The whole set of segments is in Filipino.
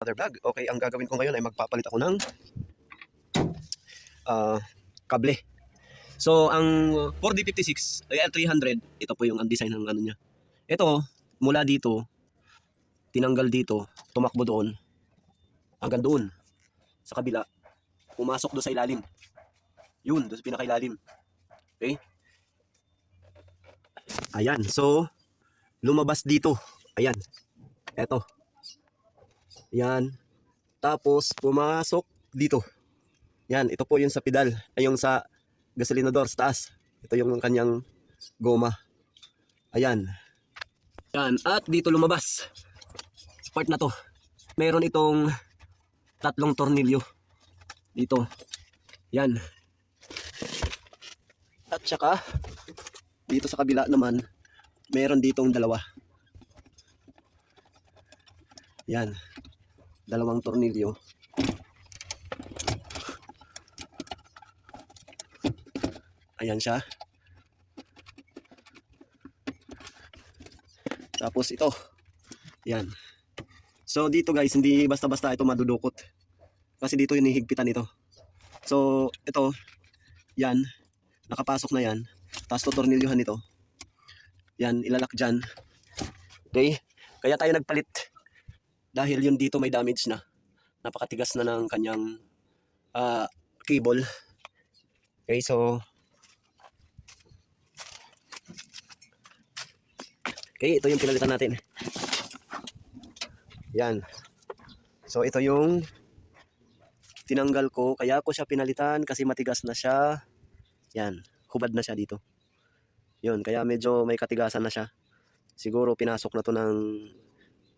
Other vlog. Okay, ang gagawin ko ngayon ay magpapalit ako ng ah, kable. So, ang 4D56 ay L300, ito po yung ang design ng ano niya. Ito, mula dito, tinanggal dito, tumakbo doon, hanggang doon, sa kabila, pumasok doon sa ilalim. Yun, doon sa pinakailalim. Okay? Ayan, so, lumabas dito. Ayan. Eto. Yan. Tapos, pumasok dito. Yan, ito po yung sa pedal. Ay, yung sa gasolinador sa taas. Ito yung kanyang goma. Ayan. Yan. At dito lumabas. Part na to. Meron itong tatlong tornilyo. Dito. Yan. At saka, dito sa kabila naman, meron ditong dalawa. Yan. Dalawang tornilyo. Ayan siya. Tapos ito. Yan. So dito guys, hindi basta-basta ito madudukot. Kasi dito yung hihigpitan nito. So ito, yan. Nakapasok na yan. Tapos tutornilyohan nito. Yan, ilalak dyan. Okay? Kaya tayo nagpalit. Dahil yun dito may damage na. Napakatigas na ng kanyang ah, cable. Okay, so Okay, ito yung pinalitan natin. Yan. So ito yung tinanggal ko. Kaya ko siya pinalitan kasi matigas na siya. Yan. Hubad na siya dito. Yun. Kaya medyo may katigasan na siya. Siguro pinasok na to ng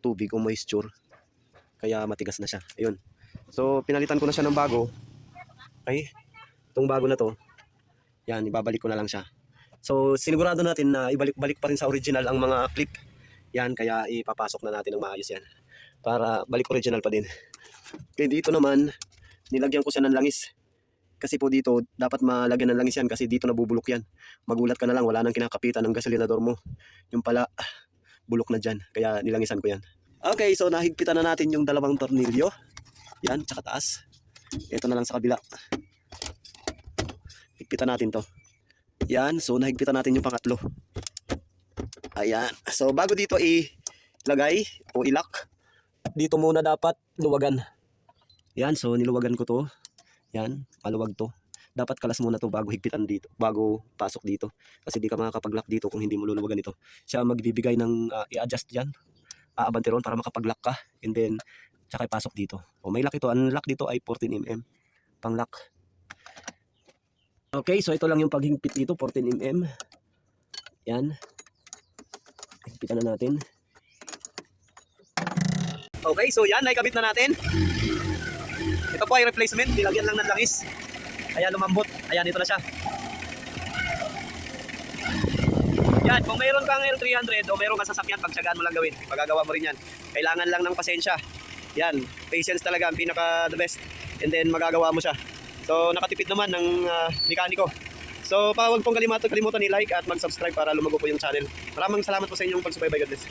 tubig o moisture. Kaya matigas na siya. Ayun. So pinalitan ko na siya ng bago. Okay. Itong bago na to. Yan. Ibabalik ko na lang siya. So, sinigurado natin na ibalik-balik pa rin sa original ang mga clip. Yan, kaya ipapasok na natin ng maayos yan. Para balik original pa din. Kaya dito naman, nilagyan ko siya ng langis. Kasi po dito, dapat malagyan ng langis yan kasi dito nabubulok yan. Magulat ka na lang, wala nang kinakapitan ng gasolinador mo. Yung pala, bulok na dyan. Kaya nilangisan ko yan. Okay, so nahigpitan na natin yung dalawang tornilyo. Yan, tsaka taas. Ito na lang sa kabila. Higpitan natin to. Yan, so nahigpitan natin yung pangatlo. Ayan. So bago dito ilagay o ilak, dito muna dapat luwagan. Yan, so niluwagan ko to. Yan, maluwag to. Dapat kalas muna to bago higpitan dito, bago pasok dito. Kasi di ka makakapag-lock dito kung hindi mo luluwagan ito. Siya magbibigay ng ah, i-adjust yan. Aabante ron para makapag-lock ka. And then, tsaka ipasok dito. O may lock ito. Ang lock dito ay 14mm. Pang lock. Okay, so ito lang yung paghigpit dito, 14mm. Yan. Higpitan na natin. Okay, so yan, naikabit na natin. Ito po ay replacement, nilagyan lang ng langis. Ayan, lumambot. Ayan, ito na siya. Yan, kung mayroon kang L300 o mayroon kang sasakyan, pagtsagaan mo lang gawin. Magagawa mo rin yan. Kailangan lang ng pasensya. Yan, patience talaga ang pinaka the best. And then magagawa mo siya. So nakatipid naman ng ah, mekaniko. So pa huwag pong kalimutan, kalimutan i-like at mag-subscribe para lumago po yung channel. Maraming salamat po sa inyong pagsubaybay. God bless.